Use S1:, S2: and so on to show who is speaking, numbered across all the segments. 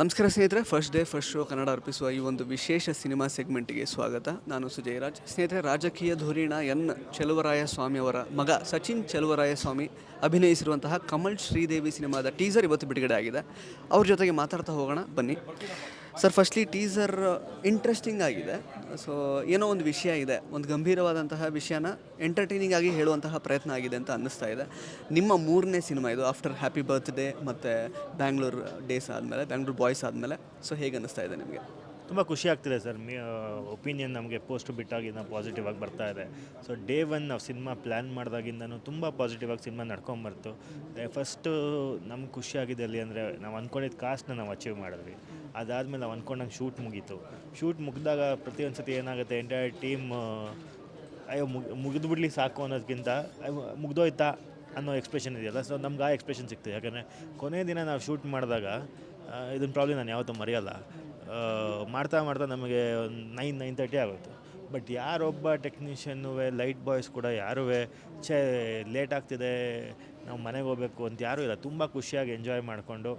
S1: ನಮಸ್ಕಾರ ಸ್ನೇಹಿತರೆ first day first show Kannada ಅರ್ಪಿಸುವ ಈ ಒಂದು ವಿಶೇಷ ಸಿನಿಮಾ ಸೆಗ್ಮೆಂಟ್ಗೆ ಸ್ವಾಗತ. ನಾನು ಸುಜಯ್ ರಾಜ್. ಸ್ನೇಹಿತರೆ, ರಾಜಕೀಯ ಧುರೀಣ ಎನ್. ಚೆಲುವರಾಯ ಸ್ವಾಮಿ ಅವರ ಮಗ ಸಚಿನ್ ಚೆಲುವರಾಯ ಸ್ವಾಮಿ ಅಭಿನಯಿಸಿರುವಂತಹ ಕಮಲ್ ಶ್ರೀದೇವಿ ಸಿನಿಮಾದ ಟೀಸರ್ ಇವತ್ತು ಬಿಡುಗಡೆ ಆಗಿದೆ ಅವ್ರ ಜೊತೆಗೆ ಮಾತಾಡ್ತಾ ಹೋಗೋಣ. ಬನ್ನಿ. ಸರ್ ಫಸ್ಟ್ಲಿ ಟೀಸರ್ ಇಂಟ್ರೆಸ್ಟಿಂಗ್ ಆಗಿದೆ. ಸೊ ಏನೋ ಒಂದು ವಿಷಯ ಇದೆ, ಒಂದು ಗಂಭೀರವಾದಂತಹ ವಿಷಯನ ಎಂಟರ್ಟೈನಿಂಗ್ ಆಗಿ ಹೇಳುವಂತಹ ಪ್ರಯತ್ನ ಆಗಿದೆ ಅಂತ ಅನ್ನಿಸ್ತಾ ಇದೆ. ನಿಮ್ಮ ಮೂರನೇ ಸಿನಿಮಾ ಇದು ಆಫ್ಟರ್ ಹ್ಯಾಪಿ ಬರ್ತ್ಡೇ ಮತ್ತು ಬ್ಯಾಂಗ್ಳೂರ್ ಡೇಸ್ ಆದಮೇಲೆ ಬ್ಯಾಂಗ್ಳೂರ್ ಬಾಯ್ಸ್ ಆದಮೇಲೆ. ಸೊ ಹೇಗೆ ಅನ್ನಿಸ್ತಾ ಇದೆ ನಿಮಗೆ?
S2: ತುಂಬ ಖುಷಿ ಆಗ್ತಿದೆ ಸರ್. ಮೀ ಒಪಿನಿಯನ್ ನಮಗೆ ಪೋಸ್ಟ್ ಬಿಟ್ಟಾಗಿಂದ ಪಾಸಿಟಿವ್ ಆಗಿ ಬರ್ತಾ ಇದೆ. ಸೊ ಡೇ ಒನ್ ನಾವು ಸಿನಿಮಾ ಪ್ಲ್ಯಾನ್ ಮಾಡಿದಾಗಿಂದನೂ ತುಂಬ ಪಾಸಿಟಿವ್ ಆಗಿ ಸಿನಿಮಾ ನಡ್ಕೊಂಬರ್ತು. ಫಸ್ಟು ನಮ್ಗೆ ಖುಷಿಯಾಗಿದೆ ಅಲ್ಲಿ ಅಂದರೆ ನಾವು ಅಂದ್ಕೊಂಡಿದ್ದ ಕಾಸ್ಟ್ನ ನಾವು ಅಚೀವ್ ಮಾಡಿದ್ವಿ. ಅದಾದಮೇಲೆ ನಾವು ಅಂದ್ಕೊಂಡಂಗೆ ಶೂಟ್ ಮುಗೀತು. ಶೂಟ್ ಮುಗಿದಾಗ ಪ್ರತಿಯೊಂದು ಸತಿ ಏನಾಗುತ್ತೆ ಎಂಟೈರ್ ಟೀಮ್ ಅಯ್ಯೋ, ಮುಗಿ, ಮುಗಿದು ಸಾಕು ಅನ್ನೋದಕ್ಕಿಂತ ಮುಗ್ದೋಯ್ತಾ ಅನ್ನೋ ಎಕ್ಸ್ಪ್ರೆಷನ್ ಇದೆಯಲ್ಲ. ಸೊ ನಮ್ಗೆ ಆ ಎಕ್ಸ್ಪ್ರೆಷನ್ ಸಿಗ್ತದೆ ಯಾಕಂದರೆ ಕೊನೆ ದಿನ ನಾವು ಶೂಟ್ ಮಾಡಿದಾಗ ಇದನ್ನ ಪ್ರಾಬ್ಲಮ್ ನಾನು ಯಾವತ್ತೂ ಮರೆಯಲ್ಲ. ಮಾಡ್ತಾ ಮಾಡ್ತಾ ನಮಗೆ ಒಂದು ನೈನ್ ನೈನ್ ತರ್ಟಿ ಆಗೋಯ್ತು. ಬಟ್ ಯಾರೊಬ್ಬ ಟೆಕ್ನಿಷಿಯನ್ನು ಲೈಟ್ ಬಾಯ್ಸ್ ಕೂಡ ಯಾರೂ ಛೇ ಲೇಟ್ ಆಗ್ತಿದೆ, ನಾವು ಮನೆಗೆ ಹೋಗ್ಬೇಕು ಅಂತ ಯಾರೂ ಇಲ್ಲ. ತುಂಬ ಖುಷಿಯಾಗಿ ಎಂಜಾಯ್ ಮಾಡಿಕೊಂಡು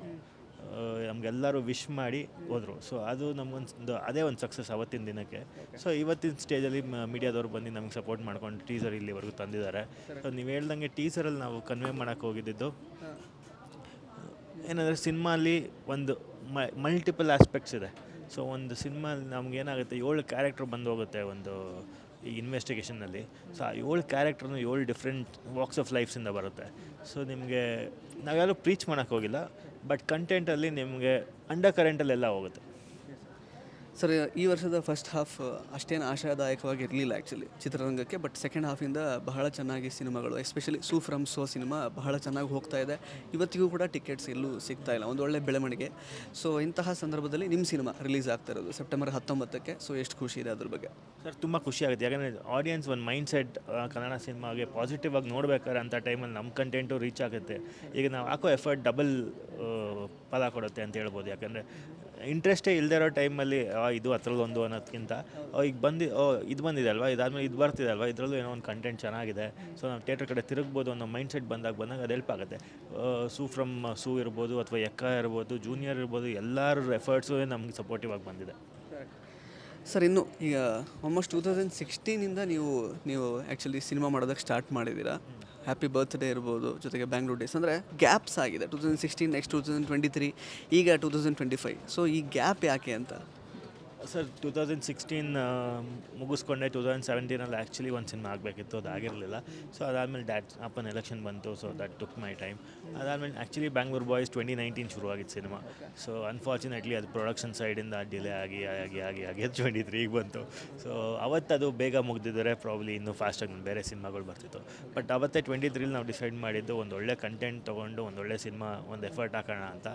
S2: ನಮಗೆಲ್ಲರೂ ವಿಶ್ ಮಾಡಿ ಹೋದರು. ಸೊ ಅದು ನಮಗೊಂದು ಅದೇ ಒಂದು ಸಕ್ಸಸ್ ಅವತ್ತಿನ ದಿನಕ್ಕೆ. ಸೊ ಇವತ್ತಿನ ಸ್ಟೇಜಲ್ಲಿ ಮೀಡಿಯಾದವ್ರು ಬಂದು ನಮಗೆ ಸಪೋರ್ಟ್ ಮಾಡ್ಕೊಂಡು ಟೀಸರ್ ಇಲ್ಲಿವರೆಗೂ ತಂದಿದ್ದಾರೆ. ಸೊ ನೀವು ಹೇಳ್ದಂಗೆ ಟೀಸರಲ್ಲಿ ನಾವು ಕನ್ವೆ ಮಾಡೋಕ್ಕೆ ಹೋಗಿದ್ದು. ಏನಂದರೆ ಸಿನಿಮಾಲಿ ಒಂದು ಮಲ್ಟಿಪಲ್ ಆಸ್ಪೆಕ್ಟ್ಸ್ ಇದೆ. ಸೊ ಒಂದು ಸಿನಿಮಾ ನಮಗೇನಾಗುತ್ತೆ ಏಳು ಕ್ಯಾರೆಕ್ಟ್ರ್ ಬಂದು ಹೋಗುತ್ತೆ ಒಂದು ಈ ಇನ್ವೆಸ್ಟಿಗೇಷನ್ನಲ್ಲಿ ಸೊ ಆ ಏಳು ಕ್ಯಾರೆಕ್ಟರ್ನು ಏಳು ಡಿಫ್ರೆಂಟ್ ವಾಕ್ಸ್ ಆಫ್ ಲೈಫ್ಸಿಂದ ಬರುತ್ತೆ. ಸೊ ನಿಮಗೆ ನಾವ್ಯಾರು ಪ್ರೀಚ್ ಮಾಡೋಕ್ಕೆ ಹೋಗಿಲ್ಲ. ಬಟ್ ಕಂಟೆಂಟಲ್ಲಿ ನಿಮಗೆ ಅಂಡರ್ ಕರೆಂಟಲ್ಲೆಲ್ಲ ಹೋಗುತ್ತೆ.
S1: ಸರ್, ಈ ವರ್ಷದ ಫಸ್ಟ್ ಹಾಫ್ ಅಷ್ಟೇನು ಆಶಾದಾಯಕವಾಗಿ ಇರಲಿಲ್ಲ ಆ್ಯಕ್ಚುಲಿ ಚಿತ್ರರಂಗಕ್ಕೆ ಬಟ್ ಸೆಕೆಂಡ್ ಹಾಫಿಂದ ಬಹಳ ಚೆನ್ನಾಗಿ ಸಿನಿಮಾಗಳು especially Su from So cinema ಬಹಳ ಚೆನ್ನಾಗಿ ಹೋಗ್ತಾ ಇದೆ. ಇವತ್ತಿಗೂ ಕೂಡ ಟಿಕೆಟ್ಸ್ ಎಲ್ಲೂ ಸಿಗ್ತಾ ಇಲ್ಲ ಒಂದು ಒಳ್ಳೆ ಬೆಳವಣಿಗೆ. ಸೊ ಇಂತಹ ಸಂದರ್ಭದಲ್ಲಿ ನಿಮ್ಮ ಸಿನಿಮಾ ರಿಲೀಸ್ ಆಗ್ತಾ ಇರೋದು ಸೆಪ್ಟೆಂಬರ್ ಹತ್ತೊಂಬತ್ತಕ್ಕೆ ಸೊ ಎಷ್ಟು ಖುಷಿ ಇದೆ ಅದ್ರ ಬಗ್ಗೆ?
S2: ಸರ್, ತುಂಬ ಖುಷಿ ಆಗುತ್ತೆ. ಯಾಕಂದರೆ ಆಡಿಯನ್ಸ್ ಒಂದು ಮೈಂಡ್ ಸೆಟ್ ಕನ್ನಡ ಸಿನಿಮಾಗೆ ಪಾಸಿಟಿವ್ ಆಗಿ ನೋಡ್ಬೇಕಾದ್ರೆ ಅಂಥ ಟೈಮಲ್ಲಿ ನಮ್ಮ ಕಂಟೆಂಟು ರೀಚ್ ಆಗುತ್ತೆ. ಈಗ ನಾವು ಹಾಕೋ ಎಫರ್ಟ್ ಡಬಲ್ ಫಲ ಕೊಡುತ್ತೆ ಅಂತ ಹೇಳ್ಬೋದು. ಯಾಕಂದರೆ ಇಂಟ್ರೆಸ್ಟೇ ಇಲ್ಲದೇ ಇರೋ ಟೈಮಲ್ಲಿ ಇದು ಹತ್ರಲ್ಲಿ ಒಂದು ಅನ್ನೋದಕ್ಕಿಂತ ಈಗ ಬಂದು ಓ ಇದು ಬಂದಿದೆ ಅಲ್ವಾ? ಇದಾದ್ಮೇಲೆ ಇದು ಬರ್ತಿದೆ ಅಲ್ವಾ? ಇದರಲ್ಲೂ ಏನೋ ಒಂದು ಕಂಟೆಂಟ್ ಚೆನ್ನಾಗಿದೆ. ಸೊ ನಾವು ಥಿಯೇಟರ್ ಕಡೆ ತಿರುಗ್ಬೋದು ಅನ್ನೋ ಮೈಂಡ್ ಸೆಟ್ ಬಂದಾಗ ಬಂದಾಗ ಅದು ಹೆಲ್ಪ್ ಆಗುತ್ತೆ. ಸೂ ಫ್ರಮ್ ಸೂ ಇರ್ಬೋದು ಅಥವಾ ಎಕ್ಕ ಇರ್ಬೋದು ಜೂನಿಯರ್ ಇರ್ಬೋದು ಎಲ್ಲರ ಎಫರ್ಟ್ಸು ನಮಗೆ ಸಪೋರ್ಟಿವ್ ಆಗಿ ಬಂದಿದೆ.
S1: ಸರ್ ಇನ್ನು ಈಗ ಆಲ್ಮೋಸ್ಟ್ ಟೂ ತೌಸಂಡ್ ಸಿಕ್ಸ್ಟೀನಿಂದ ನೀವು ನೀವು ಆ್ಯಕ್ಚುಲಿ ಸಿನಿಮಾ ಮಾಡೋದಕ್ಕೆ ಸ್ಟಾರ್ಟ್ ಮಾಡಿದ್ದೀರಾ. ಹ್ಯಾಪಿ ಬರ್ತ್ಡೇ ಇರ್ಬೋದು ಜೊತೆಗೆ ಬ್ಯಾಂಗ್ಳೂರ್ ಡೇಸ್ ಅಂದರೆ ಗ್ಯಾಪ್ಸ್ ಆಗಿದೆ. Two thousand sixteen next two thousand twenty three ಈಗ two thousand twenty five so ಈ ಗ್ಯಾಪ್ ಯಾಕೆ ಅಂತ?
S2: ಸರ್ ಟು ತೌಸಂಡ್ ಸಿಕ್ಸ್ಟೀನ್ ಮುಗಿಸ್ಕೊಂಡೆ. ಟು ತೌಸಂಡ್ ಸೆವೆಂಟೀನಲ್ಲಿ ಆ್ಯಕ್ಚುಲಿ ಒಂದು ಸಿನಿಮಾ ಆಗಬೇಕಿತ್ತು, ಅದು ಆಗಿರಲಿಲ್ಲ. ಸೊ ಅದಾದಮೇಲೆ ಡ್ಯಾಟ್ ಅಪ್ಪನ ಎಲೆಕ್ಷನ್ ಬಂತು so that took my time ಅದಾದಮೇಲೆ actually Bangalore boys twenty nineteen ಶುರುವಾಗಿತ್ತು cinema so unfortunately ಅದು ಪ್ರೊಡಕ್ಷನ್ ಸೈಡಿಂದ ಡಿಲೇ ಆಗಿ ಆಗಿ ಆಗಿ ಆಗಿ ಟ್ವೆಂಟಿ ತ್ರೀಗೆ ಬಂತು. ಸೊ ಅವತ್ತು ಅದು ಬೇಗ ಮುಗ್ದಿದ್ದರೆ ಪ್ರಾಬ್ಲಿ ಇನ್ನೂ ಫಾಸ್ಟಾಗಿ ಬೇರೆ ಸಿನಿಮಾಗಳು ಬರ್ತಿತ್ತು. ಬಟ್ ಅವತ್ತೇ ಟ್ವೆಂಟಿ ತ್ರೀಲಿ ನಾವು ಡಿಸೈಡ್ ಮಾಡಿದ್ದು, ಒಂದು ಒಳ್ಳೆ ಕಂಟೆಂಟ್ ತೊಗೊಂಡು ಒಳ್ಳೆ ಸಿನಿಮಾ ಒಂದು ಎಫರ್ಟ್ ಹಾಕೋಣ ಅಂತ.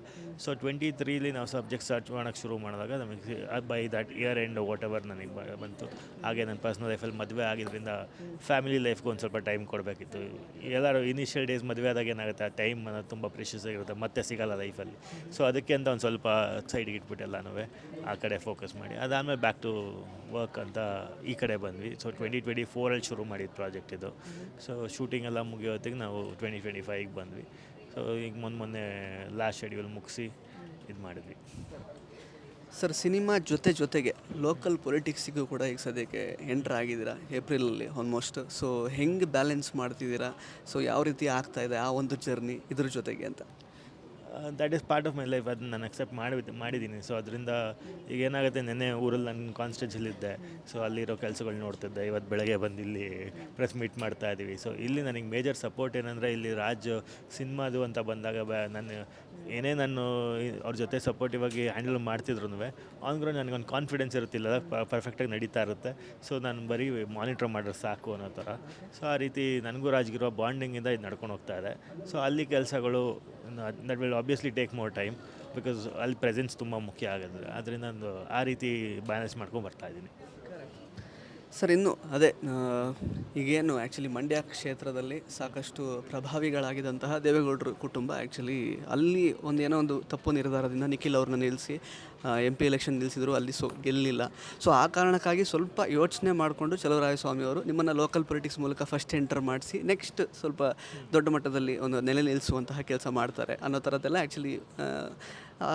S2: ಸೊ ಟ್ವೆಂಟಿ ತ್ರೀಲಿ ನಾವು ಸಬ್ಜೆಕ್ಟ್ ಸರ್ಚ್ ಮಾಡೋಕ್ಕೆ ಶುರು ಮಾಡಿದಾಗ ನಮಗೆ by that year end whatever ನನಗೆ ಬಂತು. ಹಾಗೆ ನನ್ನ ಪರ್ಸ್ನಲ್ ಲೈಫಲ್ಲಿ ಮದುವೆ ಆಗಿದ್ದರಿಂದ ಫ್ಯಾಮಿಲಿ ಲೈಫ್ಗೆ ಒಂದು ಸ್ವಲ್ಪ ಟೈಮ್ ಕೊಡಬೇಕಿತ್ತು. ಎಲ್ಲರೂ ಇನಿಷಿಯಲ್ ಡೇಸ್ ಮದುವೆ ಆದಾಗ ಏನಾಗುತ್ತೆ, ಆ ಟೈಮ್ ಅನ್ನೋದು ತುಂಬ ಪ್ರಿಷಿಯಸ್ ಆಗಿರುತ್ತೆ, ಮತ್ತೆ ಸಿಗಲ್ಲ ಲೈಫಲ್ಲಿ ಸೊ ಅದಕ್ಕೆ ಅಂತ ಒಂದು ಸ್ವಲ್ಪ ಸೈಡಿಗೆ ನಾವೇ ಆ ಕಡೆ ಫೋಕಸ್ ಮಾಡಿ. ಅದಾದಮೇಲೆ ಬ್ಯಾಕ್ ಟು ವರ್ಕ್ ಅಂತ ಈ ಕಡೆ ಬಂದ್ವಿ. ಸೊ ಟ್ವೆಂಟಿ ಟ್ವೆಂಟಿ ಫೋರಲ್ಲಿ ಶುರು ಮಾಡಿದ್ದು ಪ್ರಾಜೆಕ್ಟ್ ಇದು. ಸೊ ಶೂಟಿಂಗ್ ಎಲ್ಲ ಮುಗಿಯೋತ್ತಿಗೆ ನಾವು ಟ್ವೆಂಟಿ ಟ್ವೆಂಟಿ ಫೈವ್ಗೆ ಬಂದ್ವಿ. ಸೊ ಈಗ ಮೊನ್ನೆ ಮೊನ್ನೆ ಲಾಸ್ಟ್ ಶೆಡ್ಯೂಲ್ ಮುಗಿಸಿ ಇದು ಮಾಡಿದ್ವಿ.
S1: ಸರ್, ಸಿನಿಮಾ ಜೊತೆ ಜೊತೆಗೆ ಲೋಕಲ್ ಪೊಲಿಟಿಕ್ಸಿಗೂ ಕೂಡ ಈಗ ಸದ್ಯಕ್ಕೆ ಎಂಟ್ರ್ ಆಗಿದ್ದೀರಾ? ಏಪ್ರಿಲಲ್ಲಿ ಆಲ್ಮೋಸ್ಟ್ ಸೊ ಹೆಂಗೆ ಬ್ಯಾಲೆನ್ಸ್ ಮಾಡ್ತಿದ್ದೀರಾ? ಸೊ ಯಾವ ರೀತಿ ಆಗ್ತಾ ಇದೆ ಆ ಒಂದು ಜರ್ನಿ ಇದ್ರ ಜೊತೆಗೆ ಅಂತ?
S2: That is part of my life ಅದನ್ನ ನಾನು ಅಕ್ಸೆಪ್ಟ್ ಮಾಡಿ ಮಾಡಿದ್ದೀನಿ ಸೊ ಅದರಿಂದ ಈಗ ಏನಾಗುತ್ತೆ, ನೆನ್ನೆ ಊರಲ್ಲಿ ನಾನು ಇದ್ದೆ. ಸೊ ಅಲ್ಲಿರೋ ಕೆಲಸಗಳು ನೋಡ್ತಿದ್ದೆ. ಇವತ್ತು ಬೆಳಗ್ಗೆ ಬಂದು ಇಲ್ಲಿ ಪ್ರೆಸ್ ಮೀಟ್ ಮಾಡ್ತಾ ಇದ್ದೀವಿ ಸೊ ಇಲ್ಲಿ ನನಗೆ ಮೇಜರ್ ಸಪೋರ್ಟ್ ಏನಂದರೆ, ಇಲ್ಲಿ ರಾಜ್ ಸಿನಿಮಾದು ಅಂತ ಬಂದಾಗ ಬ, ನಾನು ಏನೇ ನಾನು ಅವ್ರ ಜೊತೆ ಸಪೋರ್ಟಿವ್ ಆಗಿ ಹ್ಯಾಂಡಲ್ ಮಾಡ್ತಿದ್ರು ಆನ್ ಗ್ರೌಂಡ್ ನನಗೊಂದು ಕಾನ್ಫಿಡೆನ್ಸ್ ಇರುತ್ತಿಲ್ಲ. ಪರ್ಫೆಕ್ಟಾಗಿ ನಡೀತಾ ಇರುತ್ತೆ. ಸೊ ನಾನು ಬರೀ ಮಾನಿಟ್ರ್ ಮಾಡಿದ್ರೆ ಸಾಕು ಅನ್ನೋ ಥರ ಸೊ ಆ ರೀತಿ ನನಗೂ ರಾಜ್ಗಿರೋ ಬಾಂಡಿಂಗಿಂದ ಇದು ನಡ್ಕೊಂಡು ಹೋಗ್ತಾ ಇದೆ. ಸೊ ಅಲ್ಲಿ ಕೆಲಸಗಳು that will obviously take more time because ಅಲ್ಲಿ ಪ್ರೆಸೆನ್ಸ್ ತುಂಬ ಮುಖ್ಯ ಆಗೋದು ಅದರಿಂದ ಒಂದು ಆ ರೀತಿ ಬ್ಯಾಲೆನ್ಸ್ ಮಾಡ್ಕೊಂಡು ಬರ್ತಾ ಇದ್ದೀನಿ.
S1: ಸರ್, ಇನ್ನು ಅದೇ ಈಗೇನು ಆ್ಯಕ್ಚುಲಿ ಮಂಡ್ಯ ಕ್ಷೇತ್ರದಲ್ಲಿ ಸಾಕಷ್ಟು ಪ್ರಭಾವಿಗಳಾಗಿದ್ದಂತಹ ದೇವೇಗೌಡರು ಕುಟುಂಬ ಆ್ಯಕ್ಚುಲಿ ಅಲ್ಲಿ ಒಂದು ಏನೋ ಒಂದು ತಪ್ಪು ನಿರ್ಧಾರದಿಂದ ನಿಖಿಲ್ ಅವ್ರನ್ನ ನಿಲ್ಲಿಸಿ ಎಂ ಪಿ ಎಲೆಕ್ಷನ್ ನಿಲ್ಲಿಸಿದ್ರು ಅಲ್ಲಿ ಸೊ ಗೆಲ್ಲಿಲ್ಲ. ಸೊ ಆ ಕಾರಣಕ್ಕಾಗಿ ಸ್ವಲ್ಪ ಯೋಚನೆ ಮಾಡಿಕೊಂಡು ಚಲವರಾಯಸ್ವಾಮಿ ಅವರು ನಿಮ್ಮನ್ನು ಲೋಕಲ್ ಪೊಲಿಟಿಕ್ಸ್ ಮೂಲಕ ಫಸ್ಟ್ ಎಂಟರ್ ಮಾಡಿಸಿ ನೆಕ್ಸ್ಟ್ ಸ್ವಲ್ಪ ದೊಡ್ಡ ಮಟ್ಟದಲ್ಲಿ ಒಂದು ನೆಲೆ ನಿಲ್ಲಿಸುವಂತಹ ಕೆಲಸ ಮಾಡ್ತಾರೆ ಅನ್ನೋ ಥರದ್ದೆಲ್ಲ ಆ್ಯಕ್ಚುಲಿ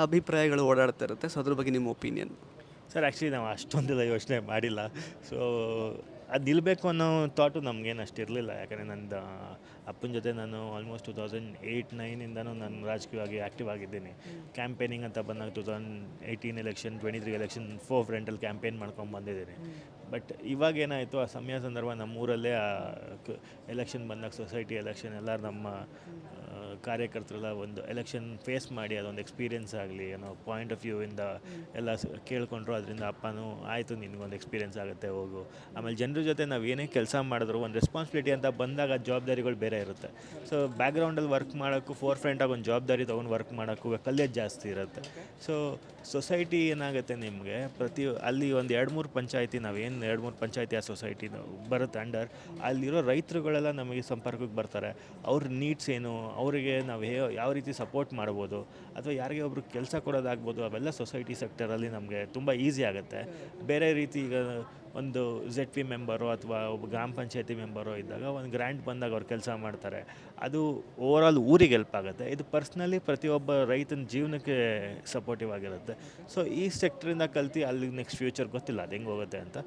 S1: ಅಭಿಪ್ರಾಯಗಳು ಓಡಾಡ್ತಾ ಇರುತ್ತೆ. ಸೊ ಅದ್ರ ಬಗ್ಗೆ ನಿಮ್ಮ ಒಪಿನಿಯನ್
S2: ಸರ್ ಆ್ಯಕ್ಚುಲಿ ನಾವು ಅಷ್ಟೊಂದೆಲ್ಲ ಯೋಚನೆ ಮಾಡಿಲ್ಲ. ಸೊ ಅದು ನಿಲ್ಲಬೇಕು ಅನ್ನೋ ಥಾಟು ನಮಗೇನು ಅಷ್ಟು ಇರಲಿಲ್ಲ. ಯಾಕಂದರೆ ನಂದು ಅಪ್ಪನ ಜೊತೆ ನಾನು ಆಲ್ಮೋಸ್ಟ್ ಟು ತೌಸಂಡ್ ಏಯ್ಟ್ ನೈನಿಂದನೂ ನಾನು ರಾಜಕೀಯವಾಗಿ ಆ್ಯಕ್ಟಿವ್ ಆಗಿದ್ದೀನಿ. ಕ್ಯಾಂಪೇನಿಂಗ್ ಅಂತ ಬಂದಾಗ two thousand eighteen election twenty three election four ಫ್ರಂಟಲ್ಲಿ ಕ್ಯಾಂಪೇನ್ ಮಾಡ್ಕೊಂಡು ಬಂದಿದ್ದೀನಿ. ಬಟ್ ಇವಾಗ ಏನಾಯಿತು, ಆ ಸಮಯ ಸಂದರ್ಭ ನಮ್ಮ ನಮ್ಮೂರಲ್ಲೇ ಎಲೆಕ್ಷನ್ ಬಂದಾಗ ಸೊಸೈಟಿ ಎಲೆಕ್ಷನ್ ಎಲ್ಲ ನಮ್ಮ ಕಾರ್ಯಕರ್ತರೆಲ್ಲ ಒಂದು ಎಲೆಕ್ಷನ್ ಫೇಸ್ ಮಾಡಿ, ಅದೊಂದು ಎಕ್ಸ್ಪೀರಿಯನ್ಸ್ ಆಗಲಿ, ಏನೋ ಪಾಯಿಂಟ್ ಆಫ್ ವ್ಯೂವಿಂದ ಎಲ್ಲ ಕೇಳಿಕೊಂಡ್ರು, ಅದರಿಂದ ಅಪ್ಪನೂ, ಆಯಿತು, ನಿನಗೊಂದು ಎಕ್ಸ್ಪೀರಿಯೆನ್ಸ್ ಆಗುತ್ತೆ, ಹೋಗು. ಆಮೇಲೆ ಜನರ ಜೊತೆ ನಾವು ಏನೇ ಕೆಲಸ ಮಾಡಿದ್ರು, ಒಂದು ರೆಸ್ಪಾನ್ಸಿಬಿಲಿಟಿ ಅಂತ ಬಂದಾಗ ಜವಾಬ್ದಾರಿಗಳು ಬೇರೆ ಇರುತ್ತೆ. ಸೊ ಬ್ಯಾಕ್ಗ್ರೌಂಡಲ್ಲಿ ವರ್ಕ್ ಮಾಡೋಕ್ಕೂ ಫೋರ್ ಫ್ರಂಟಾಗಿ ಒಂದು ಜವಾಬ್ದಾರಿ ತೊಗೊಂಡು ವರ್ಕ್ ಮಾಡೋಕ್ಕೂ ಕಲಿಯೋದು ಜಾಸ್ತಿ ಇರುತ್ತೆ. ಸೊ ಸೊಸೈಟಿ ಏನಾಗುತ್ತೆ ನಿಮಗೆ? ಪ್ರತಿ ಅಲ್ಲಿ ಒಂದು ಎರಡು ಮೂರು ಪಂಚಾಯತಿ ನಾವೇನು ಎರಡು ಮೂರು ಪಂಚಾಯಿತಿ ಆ ಸೊಸೈಟಿ ಬರುತ್ತೆ ಅಂಡರ್ ಅಲ್ಲಿರೋ ರೈತರುಗಳೆಲ್ಲ ನಮಗೆ ಸಂಪರ್ಕಕ್ಕೆ ಬರ್ತಾರೆ. ಅವ್ರ ನೀಡ್ಸ್ ಏನು, ಅವರಿಗೆ ನಾವು ಹೇ, ಯಾವ ರೀತಿ ಸಪೋರ್ಟ್ ಮಾಡ್ಬೋದು ಅಥವಾ ಯಾರಿಗೆ ಒಬ್ರು ಕೆಲಸ ಕೊಡೋದಾಗ್ಬೋದು, ಅವೆಲ್ಲ ಸೊಸೈಟಿ ಸೆಕ್ಟರಲ್ಲಿ ನಮಗೆ ತುಂಬ ಈಸಿ ಆಗುತ್ತೆ. ಬೇರೆ ರೀತಿ ಈಗ ಒಂದು ಝೆಡ್ ಪಿ ಮೆಂಬರು ಅಥವಾ ಒಬ್ಬ ಗ್ರಾಮ ಪಂಚಾಯತಿ ಮೆಂಬರು ಇದ್ದಾಗ ಒಂದು ಗ್ರ್ಯಾಂಟ್ ಬಂದಾಗ ಅವ್ರು ಕೆಲಸ ಮಾಡ್ತಾರೆ. ಅದು ಓವರಾಲ್ ಊರಿಗೆ ಹೆಲ್ಪ್ ಆಗುತ್ತೆ. ಇದು ಪರ್ಸ್ನಲಿ ಪ್ರತಿಯೊಬ್ಬ ರೈತನ ಜೀವನಕ್ಕೆ ಸಪೋರ್ಟಿವ್ ಆಗಿರುತ್ತೆ. ಸೊ ಈ ಸೆಕ್ಟ್ರಿಂದ ಕಲ್ತು ಅಲ್ಲಿ ನೆಕ್ಸ್ಟ್ ಫ್ಯೂಚರ್ ಗೊತ್ತಿಲ್ಲ, ಅದು ಹೆಂಗೆ ಹೋಗುತ್ತೆ ಅಂತ.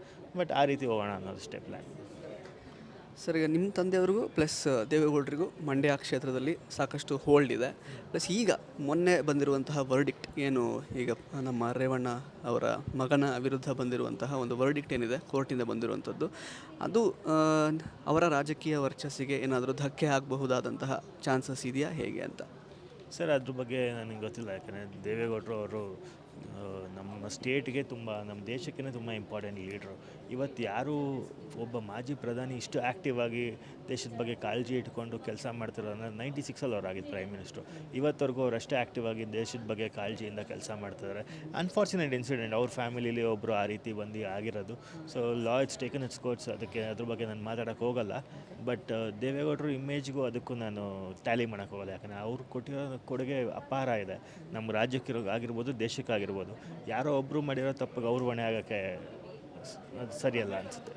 S2: ಬಟ್ ಆ ರೀತಿ ಹೋಗೋಣ ಅನ್ನೋದಷ್ಟೇ ಪ್ಲ್ಯಾನ್
S1: ಸರ್, ಈಗ ನಿಮ್ಮ ತಂದೆಯವ್ರಿಗೂ ಪ್ಲಸ್ ದೇವೇಗೌಡರಿಗೂ ಮಂಡ್ಯ ಕ್ಷೇತ್ರದಲ್ಲಿ ಸಾಕಷ್ಟು ಹೋಲ್ಡ್ ಇದೆ. ಪ್ಲಸ್ ಈಗ ಮೊನ್ನೆ ಬಂದಿರುವಂತಹ ವರ್ಡಿಕ್ಟ್ ಏನು, ಈಗ ನಮ್ಮ ರೇವಣ್ಣ ಅವರ ಮಗನ ವಿರುದ್ಧ ಬಂದಿರುವಂತಹ ಒಂದು ವರ್ಡಿಕ್ಟ್ ಏನಿದೆ ಕೋರ್ಟಿಂದ ಬಂದಿರುವಂಥದ್ದು. ಅದು ಅವರ ರಾಜಕೀಯ ವರ್ಚಸ್ಸಿಗೆ ಏನಾದರೂ ಧಕ್ಕೆ ಆಗಬಹುದಾದಂತಹ ಚಾನ್ಸಸ್ ಇದೆಯಾ ಹೇಗೆ ಅಂತ?
S2: ಸರ್, ಅದ್ರ ಬಗ್ಗೆ ನನಗೆ ಗೊತ್ತಿಲ್ಲ. ಯಾಕಂದರೆ ದೇವೇಗೌಡರು ಅವರು ನಮ್ಮ ಸ್ಟೇಟ್ಗೆ ತುಂಬ, ನಮ್ಮ ದೇಶಕ್ಕೇ ತುಂಬ ಇಂಪಾರ್ಟೆಂಟ್ ಲೀಡ್ರು ಇವತ್ತು ಯಾರು ಒಬ್ಬ ಮಾಜಿ ಪ್ರಧಾನಿ ಇಷ್ಟು ಆ್ಯಕ್ಟಿವ್ ಆಗಿ ದೇಶದ ಬಗ್ಗೆ ಕಾಳಜಿ ಇಟ್ಕೊಂಡು ಕೆಲಸ ಮಾಡ್ತಿರೋ ಅಂದರೆ ನೈಂಟಿ ಸಿಕ್ಸಲ್ಲಿ ಅವ್ರು ಆಗಿದ್ದು ಪ್ರೈಮ್ ಮಿನಿಸ್ಟ್ರು ಇವತ್ತವರೆಗೂ ಅವ್ರು ಅಷ್ಟೇ ಆ್ಯಕ್ಟಿವ್ ಆಗಿ ದೇಶದ ಬಗ್ಗೆ ಕಾಳಜಿಯಿಂದ ಕೆಲಸ ಮಾಡ್ತಿದ್ದಾರೆ ಅನ್ಫಾರ್ಚುನೇಟ್ ಇನ್ಸಿಡೆಂಟ್ ಅವ್ರ ಫ್ಯಾಮಿಲಿಲಿ ಒಬ್ಬರು ಆ ರೀತಿ ಬಂದು ಆಗಿರೋದು. So law it's taken it's course ಅದಕ್ಕೆ ಅದ್ರ ಬಗ್ಗೆ ನಾನು ಮಾತಾಡೋಕ್ಕೆ ಹೋಗಲ್ಲ. ಬಟ್ ದೇವೇಗೌಡರು ಇಮೇಜ್ಗೂ ಅದಕ್ಕೂ ನಾನು ಟ್ಯಾಲಿ ಮಾಡೋಕ್ಕೋಗಲ್ಲ ಯಾಕಂದರೆ ಅವ್ರು ಕೊಟ್ಟಿರೋ ಕೊಡುಗೆ ಅಪಾರ ಇದೆ. ನಮ್ಮ ರಾಜ್ಯಕ್ಕೆ ಆಗಿರ್ಬೋದು. ದೇಶಕ್ಕಾಗಿರ್ಬೋದು ಯಾರೋ ಒಬ್ಬರು ಮಾಡಿರೋ ತಪ್ಪಿಗೆ ಅವ್ರ ಹೊಣೆ ಆಗೋಕ್ಕೆ ಸರಿಯಲ್ಲ ಅನಿಸುತ್ತೆ.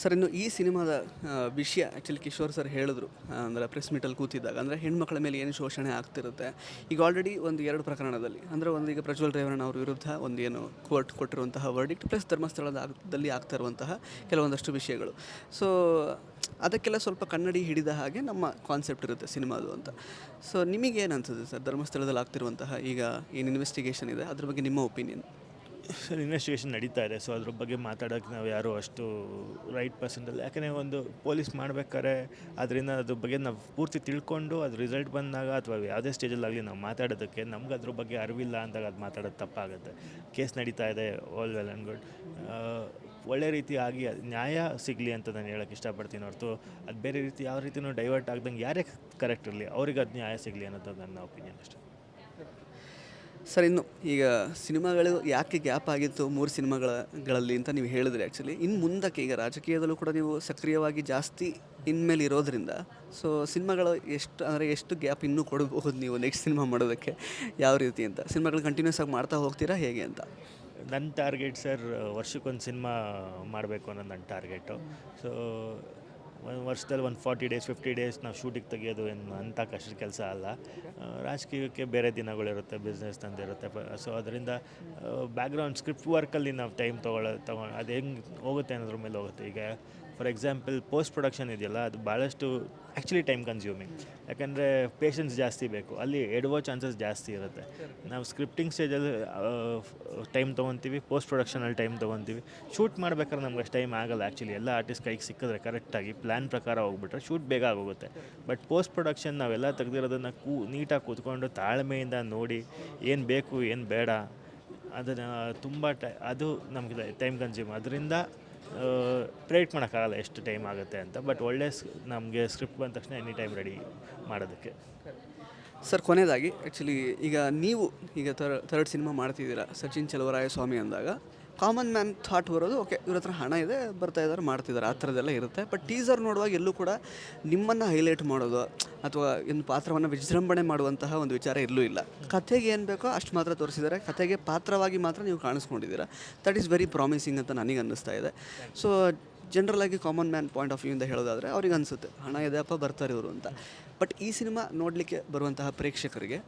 S1: ಸರ್, ಇನ್ನು ಈ ಸಿನಿಮಾದ ವಿಷಯ ಆ್ಯಕ್ಚುಲಿ ಕಿಶೋರ್ ಸರ್ ಹೇಳಿದ್ರು ಅಂದರೆ ಪ್ರೆಸ್ ಮೀಟಲ್ಲಿ ಕೂತಿದ್ದಾಗ. ಅಂದರೆ ಹೆಣ್ಮಕ್ಳ ಮೇಲೆ ಏನು ಶೋಷಣೆ ಆಗ್ತಿರುತ್ತೆ? ಈಗ ಆಲ್ರೆಡಿ ಒಂದು ಎರಡು ಪ್ರಕರಣದಲ್ಲಿ. ಅಂದರೆ ಒಂದು ಈಗ ಪ್ರಜ್ವಲ್ ರೇವಣ್ಣ ಅವ್ರ ವಿರುದ್ಧ ಒಂದು ಏನು ಕೋರ್ಟ್ ಕೊಟ್ಟಿರುವಂತಹ ವರ್ಡಿಕ್ಟ್ ಪ್ಲಸ್ ಧರ್ಮಸ್ಥಳದ ಆಗದಲ್ಲಿ ಆಗ್ತಾ ಇರುವಂತಹ ಕೆಲವೊಂದಷ್ಟು ವಿಷಯಗಳು. ಸೊ ಅದಕ್ಕೆಲ್ಲ ಸ್ವಲ್ಪ ಕನ್ನಡಿ ಹಿಡಿದ ಹಾಗೆ ನಮ್ಮ ಕಾನ್ಸೆಪ್ಟ್ ಇರುತ್ತೆ ಸಿನಿಮಾದು ಅಂತ. ಸೊ ನಿಮಗೇನು ಅನ್ಸುತ್ತೆ ಸರ್? ಧರ್ಮಸ್ಥಳದಲ್ಲಿ ಆಗ್ತಿರುವಂತಹ ಈಗ ಏನು ಇನ್ವೆಸ್ಟಿಗೇಷನ್ ಇದೆ? ಅದ್ರ ಬಗ್ಗೆ ನಿಮ್ಮ ಒಪಿನಿಯನ್
S2: ಸರ್ ಇನ್ವೆಸ್ಟಿಗೇಷನ್ ನಡೀತಾ ಇದೆ. ಸೊ ಅದ್ರ ಬಗ್ಗೆ ಮಾತಾಡೋಕ್ಕೆ ನಾವು ಯಾರು ಅಷ್ಟು ರೈಟ್ ಪರ್ಸನ್ ಅಲ್ಲ. ಯಾಕಂದರೆ ಒಂದು ಪೊಲೀಸ್ ಮಾಡ್ಬೇಕಾದ್ರೆ ಅದರಿಂದ ಅದ್ರ ಬಗ್ಗೆ ನಾವು ಪೂರ್ತಿ ತಿಳ್ಕೊಂಡು ಅದು ರಿಸಲ್ಟ್ ಬಂದಾಗ ಅಥವಾ ಯಾವುದೇ ಸ್ಟೇಜಲ್ಲಾಗಲಿ ನಾವು ಮಾತಾಡೋದಕ್ಕೆ ನಮ್ಗೆ ಅದ್ರ ಬಗ್ಗೆ ಅರಿವಿಲ್ಲ ಅಂದಾಗ ಅದು ಮಾತಾಡೋದು ತಪ್ಪಾಗುತ್ತೆ. ಕೇಸ್ ನಡೀತಾ ಇದೆ ಆಲ್ ವೆಲ್ ಆ್ಯಂಡ್ ಗುಡ್ ಒಳ್ಳೆ ರೀತಿ ಆಗಿ ನ್ಯಾಯ ಸಿಗಲಿ ಅಂತ ನಾನು ಹೇಳೋಕ್ಕೆ ಇಷ್ಟಪಡ್ತೀನಿ ಹೊರತು ಅದು ಬೇರೆ ರೀತಿ ಯಾವ ರೀತಿಯೂ ಡೈವರ್ಟ್ ಆಗ್ದಂಗೆ ಯಾರೇ ಕರೆಕ್ಟ್ ಇರಲಿ ಅವ್ರಿಗೆ ಅದು ನ್ಯಾಯ ಸಿಗಲಿ ಅನ್ನೋದು ನನ್ನ ಒಪಿನಿಯನ್ ಅಷ್ಟೇ.
S1: ಸರ್, ಇನ್ನು ಈಗ ಸಿನಿಮಾಗಳು ಯಾಕೆ ಗ್ಯಾಪ್ ಆಗಿತ್ತು ಮೂರು ಸಿನಿಮಾಗಳಲ್ಲಿ ಅಂತ ನೀವು ಹೇಳಿದ್ರಿ ಆ್ಯಕ್ಚುಲಿ ಇನ್ನು ಮುಂದಕ್ಕೆ ಈಗ ರಾಜಕೀಯದಲ್ಲೂ ಕೂಡ ನೀವು ಸಕ್ರಿಯವಾಗಿ ಜಾಸ್ತಿ ಇನ್ಮೇಲೆ ಇರೋದ್ರಿಂದ ಸೊ ಸಿನಿಮಾಗಳು ಎಷ್ಟು, ಅಂದರೆ ಎಷ್ಟು ಗ್ಯಾಪ್ ಇನ್ನೂ ಕೊಡಬಹುದು ನೀವು ನೆಕ್ಸ್ಟ್ ಸಿನಿಮಾ ಮಾಡೋದಕ್ಕೆ? ಯಾವ ರೀತಿ ಅಂತ? ಸಿನಿಮಾಗಳು ಕಂಟಿನ್ಯೂಸ್ ಆಗಿ ಮಾಡ್ತಾ ಹೋಗ್ತೀರಾ ಹೇಗೆ ಅಂತ?
S2: ನನ್ನ ಟಾರ್ಗೆಟ್ ಸರ್ ವರ್ಷಕ್ಕೊಂದು ಸಿನಿಮಾ ಮಾಡಬೇಕು ಅನ್ನೋದು ನನ್ನ ಟಾರ್ಗೆಟು ಸೊ ಒಂದು ವರ್ಷದಲ್ಲಿ ಒಂದು ಫಾರ್ಟಿ ಡೇಸ್ ಫಿಫ್ಟಿ ಡೇಸ್ ನಾವು ಶೂಟಿಗೆ ತೆಗೆಯೋದು ಏನು ಅಂಥ ಕಷ್ಟದ ಕೆಲಸ ಅಲ್ಲ. ರಾಜಕೀಯಕ್ಕೆ ಬೇರೆ ದಿನಗಳಿರುತ್ತೆ ಬಿಸ್ನೆಸ್ ತಂದಿರುತ್ತೆ. ಸೊ ಅದರಿಂದ ಬ್ಯಾಕ್ಗ್ರೌಂಡ್ ಸ್ಕ್ರಿಪ್ಟ್ ವರ್ಕಲ್ಲಿ ನಾವು ಟೈಮ್ ತೊಗೊಳ್ಳೋ ತೊಗೊಂಡು ಅದು ಹೆಂಗೆ ಹೋಗುತ್ತೆ ಅನ್ನೋದ್ರ ಮೇಲೆ ಹೋಗುತ್ತೆ. ಈಗ ಫಾರ್ ಎಕ್ಸಾಂಪಲ್ ಪೋಸ್ಟ್ ಪ್ರೊಡಕ್ಷನ್ ಇದೆಯಲ್ಲ, ಅದು ಭಾಳಷ್ಟು ಆ್ಯಕ್ಚುಲಿ ಟೈಮ್ ಕನ್ಸ್ಯೂಮಿಂಗ್ ಯಾಕಂದರೆ ಪೇಷನ್ಸ್ ಜಾಸ್ತಿ ಬೇಕು. ಅಲ್ಲಿ ಎಡುವೋ ಚಾನ್ಸಸ್ ಜಾಸ್ತಿ ಇರುತ್ತೆ. ನಾವು ಸ್ಕ್ರಿಪ್ಟಿಂಗ್ ಸ್ಟೇಜಲ್ಲಿ ಟೈಮ್ ತೊಗೊತೀವಿ ಪೋಸ್ಟ್ ಪ್ರೊಡಕ್ಷನಲ್ಲಿ ಟೈಮ್ ತೊಗೊತೀವಿ. ಶೂಟ್ ಮಾಡ್ಬೇಕಾದ್ರೆ ನಮ್ಗೆ ಅಷ್ಟು ಟೈಮ್ ಆಗಲ್ಲ ಆ್ಯಕ್ಚುಲಿ ಎಲ್ಲ ಆರ್ಟಿಸ್ಟ್ ಕೈಗೆ ಸಿಕ್ಕಿದ್ರೆ ಕರೆಕ್ಟಾಗಿ ಪ್ಲ್ಯಾನ್ ಪ್ರಕಾರ ಹೋಗ್ಬಿಟ್ರೆ ಶೂಟ್ ಬೇಗ ಆಗೋಗುತ್ತೆ. ಬಟ್ ಪೋಸ್ಟ್ ಪ್ರೊಡಕ್ಷನ್ ನಾವೆಲ್ಲ ತೆಗೆದಿರೋದನ್ನು ಕೂ, ನೀಟಾಗಿ ಕೂತ್ಕೊಂಡು ತಾಳ್ಮೆಯಿಂದ ನೋಡಿ, ಏನು ಬೇಕು, ಏನು ಬೇಡ, ಅದನ್ನು ತುಂಬ ಟೈ, ಅದು ನಮಗೆ ಟೈಮ್ ಕನ್ಸ್ಯೂಮ್ ಅದರಿಂದ ಪ್ರೇಟ್ ಮಾಡೋಕ್ಕಾಗಲ್ಲ ಎಷ್ಟು ಟೈಮ್ ಆಗುತ್ತೆ ಅಂತ, ಬಟ್ ಒಳ್ಳೆ ನಮಗೆ ಸ್ಕ್ರಿಪ್ಟ್ ಬಂದ ತಕ್ಷಣ ಎನಿ ಟೈಮ್ ರೆಡಿ ಮಾಡೋದಕ್ಕೆ.
S1: ಸರ್, ಕೊನೆಯದಾಗಿ ಆ್ಯಕ್ಚುಲಿ ಈಗ ನೀವು ಈಗ ಥರ್, ಥರ್ಡ್ ಸಿನಿಮಾ ಮಾಡ್ತಿದ್ದೀರಾ, ಸಚಿನ್ ಚಲುವರಾಯ ಸ್ವಾಮಿ ಅಂದಾಗ ಕಾಮನ್ ಮ್ಯಾನ್ ಥಾಟ್ ಬರೋದು, ಓಕೆ, ಇವ್ರ ಹತ್ರ ಹಣ ಇದೆ, ಬರ್ತಾ ಇದ್ದಾರೆ ಮಾಡ್ತಿದ್ದಾರೆ ಆ ಥರದ್ದೆಲ್ಲ ಇರುತ್ತೆ. ಬಟ್ ಟೀಸರ್ ನೋಡುವಾಗ ಎಲ್ಲೂ ಕೂಡ ನಿಮ್ಮನ್ನು ಹೈಲೈಟ್ ಮಾಡೋದು, ಅಥವಾ ಒಂದು ಪಾತ್ರವನ್ನು ವಿಜೃಂಭಣೆ ಮಾಡುವಂತಹ ಒಂದು ವಿಚಾರ ಎಲ್ಲೂ ಇಲ್ಲ. ಕಥೆಗೆ ಏನು ಬೇಕೋ ಅಷ್ಟು ಮಾತ್ರ ತೋರಿಸಿದ್ದಾರೆ. ಕಥೆಗೆ ಪಾತ್ರವಾಗಿ ಮಾತ್ರ ನೀವು ಕಾಣಿಸ್ಕೊಂಡಿದ್ದೀರಾ. ದಟ್ ಈಸ್ ವೆರಿ ಪ್ರಾಮಿಸಿಂಗ್ ಅಂತ ನನಗೆ ಅನ್ನಿಸ್ತಾ ಇದೆ. ಸೊ ಜನರಲ್ ಆಗಿ ಕಾಮನ್ ಮ್ಯಾನ್ ಪಾಯಿಂಟ್ ಆಫ್ ವ್ಯೂಯಿಂದ ಹೇಳೋದಾದರೆ ಅವ್ರಿಗೆ ಅನಿಸುತ್ತೆ. ಹಣ ಇದೆಯಪ್ಪ ಬರ್ತಾರೆ ಇವರು ಅಂತ. ಬಟ್ ಈ ಸಿನಿಮಾ ನೋಡಲಿಕ್ಕೆ ಬರುವಂತಹ ಪ್ರೇಕ್ಷಕರಿಗೆ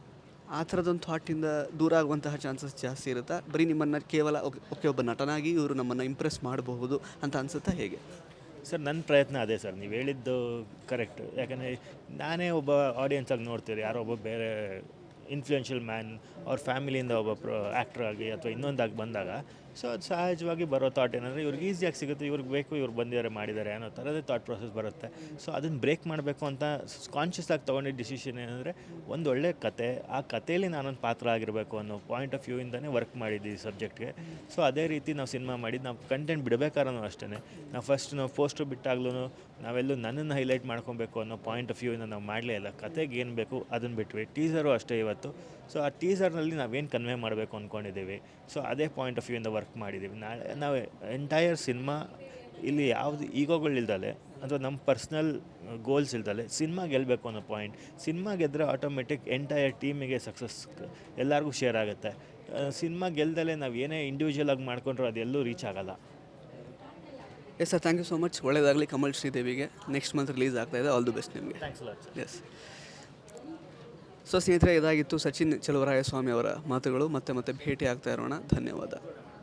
S1: ಆ ಥರದೊಂದು ಥಾಟಿಂದ ದೂರ ಆಗುವಂತಹ ಚಾನ್ಸಸ್ ಜಾಸ್ತಿ ಇರುತ್ತಾ? ಬರೀ ನಿಮ್ಮನ್ನು ಕೇವಲ ಓಕೆ ಒಬ್ಬ ನಟನಾಗಿ ಇವರು ನಮ್ಮನ್ನು ಇಂಪ್ರೆಸ್ ಮಾಡಬಹುದು ಅಂತ ಅನಿಸುತ್ತಾ ಹೇಗೆ?
S2: ಸರ್ ನನ್ನ ಪ್ರಯತ್ನ ಅದೇ ಸರ್. ನೀವು ಹೇಳಿದ್ದು ಕರೆಕ್ಟ್ ಯಾಕಂದರೆ ನಾನೇ ಒಬ್ಬ ಆಡಿಯನ್ಸಾಗಿ ನೋಡ್ತೀರಿ ಯಾರೋ ಒಬ್ಬ ಬೇರೆ ಇನ್ಫ್ಲೂಯೆನ್ಷಿಯಲ್ ಮ್ಯಾನ್ ಅವ್ರ ಫ್ಯಾಮಿಲಿಯಿಂದ ಒಬ್ಬ ಪ್ರ ಆ್ಯಕ್ಟ್ರ್ ಆಗಿ ಅಥವಾ ಇನ್ನೊಂದಾಗಿ ಬಂದಾಗ ಸೊ ಅದು ಸಹಜವಾಗಿ ಬರೋ ಥಾಟ್ ಏನಂದರೆ ಇವ್ರಿಗೆ ಈಸಿಯಾಗಿ ಸಿಗುತ್ತೆ, ಇವ್ರಿಗೆ ಬೇಕು, ಇವ್ರು ಬಂದಿದ್ದಾರೆ, ಮಾಡಿದ್ದಾರೆ ಅನ್ನೋ ಥರದೇ ಥಾಟ್ ಪ್ರೊಸೆಸ್ ಬರುತ್ತೆ. ಸೊ ಅದನ್ನು ಬ್ರೇಕ್ ಮಾಡಬೇಕು ಅಂತ ಕಾನ್ಷಿಯಸ್ ಆಗಿ ತೊಗೊಂಡಿದ್ದ ಡಿಸಿಷನ್ ಏನಂದರೆ ಒಂದು ಒಳ್ಳೆ ಕತೆ, ಆ ಕಥೆಯಲ್ಲಿ ನಾನೊಂದು ಪಾತ್ರ ಆಗಿರಬೇಕು ಅನ್ನೋ ಪಾಯಿಂಟ್ ಆಫ್ ವ್ಯೂ ವ್ಯೂಯಿಂದನೇ ವರ್ಕ್ ಮಾಡಿದ್ದೀವಿ ಸಬ್ಜೆಕ್ಟ್ಗೆ ಸೊ ಅದೇ ರೀತಿ ನಾವು ಸಿನಿಮಾ ಮಾಡಿದ್ದು, ನಾವು ಕಂಟೆಂಟ್ ಬಿಡಬೇಕಾದ್ರೂ ಅಷ್ಟೇ ನಾವು ಫಸ್ಟ್ ನಾವು ಪೋಸ್ಟರ್ ಬಿಟ್ಟಾಗ್ಲೂ ನಾವೆಲ್ಲೂ ನನ್ನನ್ನು ಹೈಲೈಟ್ ಮಾಡ್ಕೊಬೇಕು ಅನ್ನೋ ಪಾಯಿಂಟ್ ಆಫ್ ವ್ಯೂಯಿಂದ ನಾವು ಮಾಡಲೇ ಇಲ್ಲ. ಕತೆಗೆ ಏನು ಬೇಕು ಅದನ್ನು ಬಿಟ್ವಿ. ಟೀಸರು ಅಷ್ಟೇ ಇವತ್ತು. ಸೊ ಆ ಟೀಸರ್ನಲ್ಲಿ ನಾವೇನು ಕನ್ವೆ ಮಾಡಬೇಕು ಅಂದ್ಕೊಂಡಿದ್ದೀವಿ ಸೊ ಅದೇ ಪಾಯಿಂಟ್ ಆಫ್ ವ್ಯೂಯಿಂದ ವರ್ಕ್ ಮಾಡಿದ್ದೀವಿ ನಾಳೆ ನಾವು ಎಂಟೈರ್ ಸಿನಿಮಾ ಇಲ್ಲಿ ಯಾವುದು ಈಗೋಗಳಿಲ್ದಲೆ ಅಥವಾ ನಮ್ಮ ಪರ್ಸ್ನಲ್ ಗೋಲ್ಸ್ ಇಲ್ದಲೆ ಸಿನಿಮಾ ಗೆಲ್ಲಬೇಕು ಅನ್ನೋ ಪಾಯಿಂಟ್ ಸಿನಿಮಾ ಗೆದ್ದರೆ ಆಟೋಮೆಟಿಕ್ ಎಂಟೈರ್ ಟೀಮಿಗೆ ಸಕ್ಸಸ್ ಎಲ್ಲರಿಗೂ ಶೇರ್ ಆಗುತ್ತೆ. ಸಿನಿಮಾ ಗೆಲ್ದಲೆ ನಾವು ಏನೇ ಇಂಡಿವಿಜುವಲ್ ಆಗಿ ಮಾಡ್ಕೊಂಡ್ರು ಅದೆಲ್ಲೂ ರೀಚ್ ಆಗಲ್ಲ.
S1: Yes sir thank you so much ಒಳ್ಳೆಯದಾಗಲಿ ಕಮಲ್ ಶ್ರೀದೇವಿಗೆ. ನೆಕ್ಸ್ಟ್ ಮಂತ್ ರಿಲೀಸ್ ಆಗ್ತಾ ಇದೆ. ಆಲ್ ದಿ ಬೆಸ್ಟ್ ನಿಮಗೆ. ಎಸ್ ಸೊ ಸ್ನೇಹಿತರೆ ಇದಾಗಿತ್ತು ಸಚಿನ್ ಚಲುವರಾಯ ಸ್ವಾಮಿ ಅವರ ಮಾತುಗಳು. ಮತ್ತೆ ಮತ್ತೆ ಭೇಟಿ ಆಗ್ತಾ ಇರೋಣ. ಧನ್ಯವಾದ.